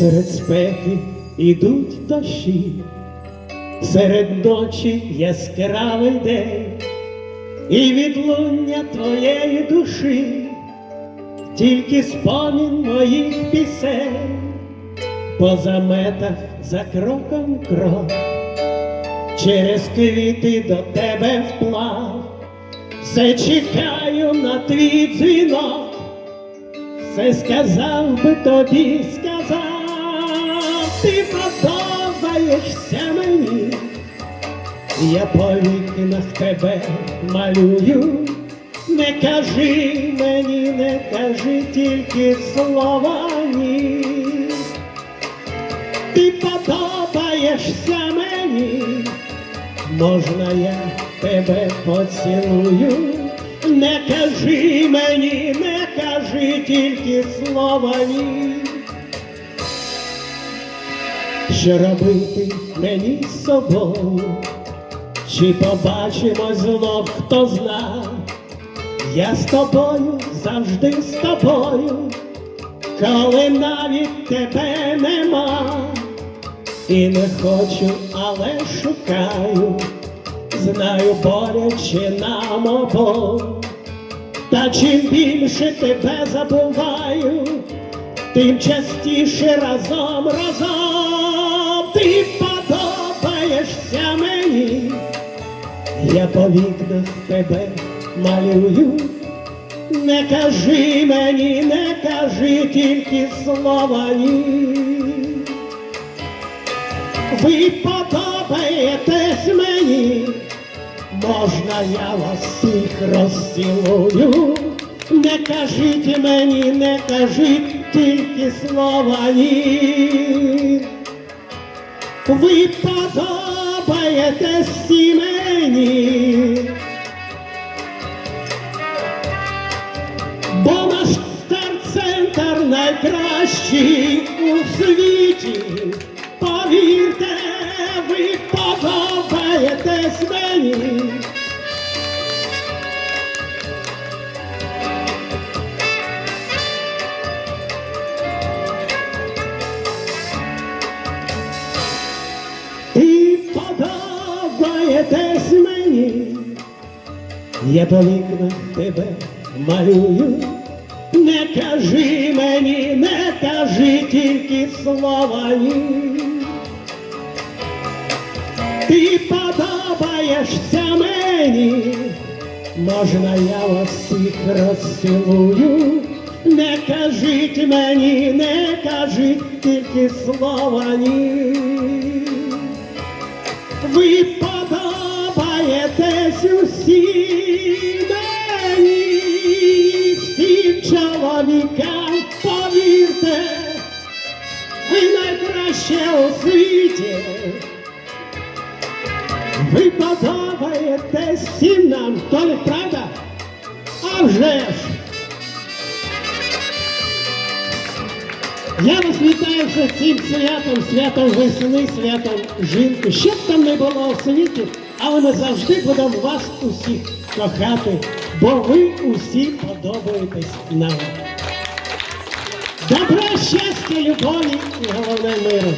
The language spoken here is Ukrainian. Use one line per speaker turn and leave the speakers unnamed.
Серед спеки ідуть дощі, серед ночі яскравий день, і відлуння твоєї душі, тільки спомін моїх пісень, по заметах за кроком крок, через квіти до тебе вплав, все чекаю на твій дзвінок. Все сказав би тобі, сказав, ти подобаєшся мені, я по вікнах тебе малюю, не кажи мені, не кажи тільки слова ні. Ти подобаєшся мені, можна я тебе поцілую? Не кажи мені, не кажи тільки слова ні. Що робити мені з собою? Чи побачимо знов, хто зна? Я з тобою, завжди з тобою, коли навіть тебе нема. І не хочу, але шукаю, знаю боляче нам обом. Та чим більше тебе забуваю, тим частіше разом, разом я по вікнах тебе малюю, не кажи мені, не кажи тільки слова ні. Ви подобаєтесь мені, можна я вас всіх розцілую, не кажіть мені, не кажіть тільки слова ні. Ви подобаєтесь мені, стар-центр у світі. Повірте, ви подобаєтесь мені. І подобаєтесь мені, я по вікнах тебе малюю, не кажи мені, не кажи тільки слова ні. Ти подобаєшся мені, можна я вас всіх розцілую, не кажіть мені, не кажіть тільки слова ні. Ви подобаєтесь усі чоловікам, повірте, ви найкраще у світі. Ви подобаєтесь всім нам, то не правда? А вже ж! Я вас вітаю вже цим святом, святом весни, святом жінки. Що б там не було у світі, але ми завжди будемо вас усіх кохати, бо ви усі подобаєтесь нам. Добра, щастя, любові і головне миру.